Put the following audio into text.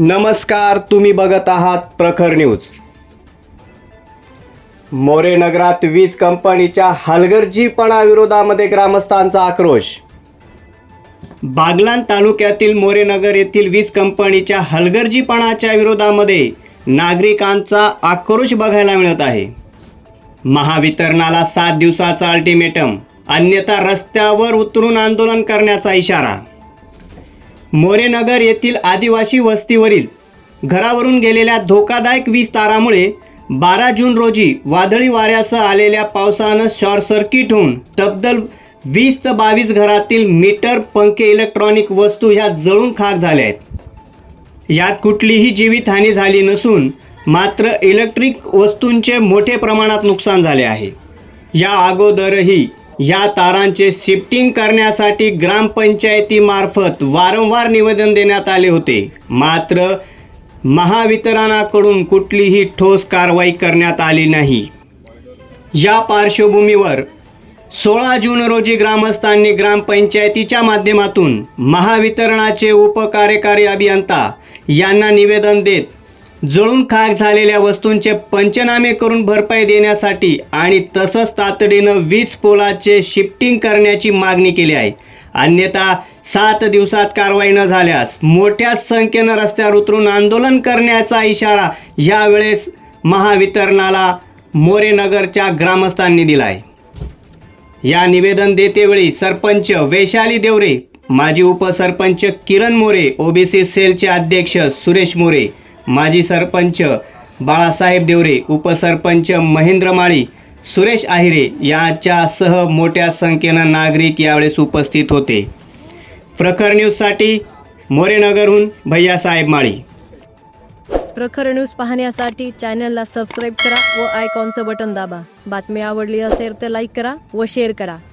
नमस्कार तुम्ही बघत आहात प्रखर न्यूज. मोरे नगरात वीज कंपनीच्या हलगर्जीपणा विरोधामध्ये ग्रामस्थांचा आक्रोश. बागलान तालुक्यातील मोरेनगर येथील वीज कंपनीच्या हलगर्जीपणाच्या विरोधामध्ये नागरिकांचा आक्रोश बघायला मिळत आहे. महावितरणाला सात दिवसाचा अल्टिमेटम अन्यथा रस्त्यावर उतरून आंदोलन करण्याचा इशारा. मोरेनगर येथील आदिवासी वस्तीवरील घरावरून गेलेल्या धोकादायक वीज तारामुळे बारा जून रोजी वादळी वाऱ्यासह आलेल्या पावसानं शॉर्ट सर्किट होऊन तब्दल वीस ते बावीस घरातील मीटर पंखे इलेक्ट्रॉनिक वस्तू ह्या जळून खाक झाल्या आहेत. यात कुठलीही जीवितहानी झाली नसून मात्र इलेक्ट्रिक वस्तूंचे मोठे प्रमाणात नुकसान झाले आहे. या अगोदरही या तारांचे शिफ्टिंग करण्यासाठी ग्रामपंचायतीमार्फत वारंवार निवेदन देण्यात आले होते. मात्र महावितरणाकडून कुठलीही ठोस कारवाई करण्यात आली नाही. या पार्श्वभूमीवर सोळा जून रोजी ग्रामस्थांनी ग्रामपंचायतीच्या माध्यमातून महावितरणाचे उपकार्यकारी अभियंता यांना निवेदन देत जळून खाक झालेल्या वस्तूंचे पंचनामे करून भरपाई देण्यासाठी आणि तसंच तातडीनं वीज पोलाचे शिफ्टिंग करण्याची मागणी केली आहे. अन्यथा सात दिवसात कारवाई न झाल्यास मोठ्या संख्येनं रस्त्यावर उतरून आंदोलन करण्याचा इशारा यावेळेस महावितरणाला मोरेनगरच्या ग्रामस्थांनी दिला आहे या निवेदन देतेवेळी सरपंच वैशाली देवरे माजी उपसरपंच किरण मोरे ओबीसी सेलचे अध्यक्ष सुरेश मोरे माजी सरपंच बाळासाहेब देवरे उपसरपंच महेंद्र माळी सुरेश आहिरे याच्यासह मोठ्या संख्येनं नागरिक यावेळेस उपस्थित होते. प्रखर न्यूजसाठी मोरेनगरहून भैयासाहेब माळी. प्रखर न्यूज पाहण्यासाठी चॅनलला सबस्क्राईब करा व आयकॉनचं बटन दाबा. बातमी आवडली असेल तर लाईक करा व शेअर करा.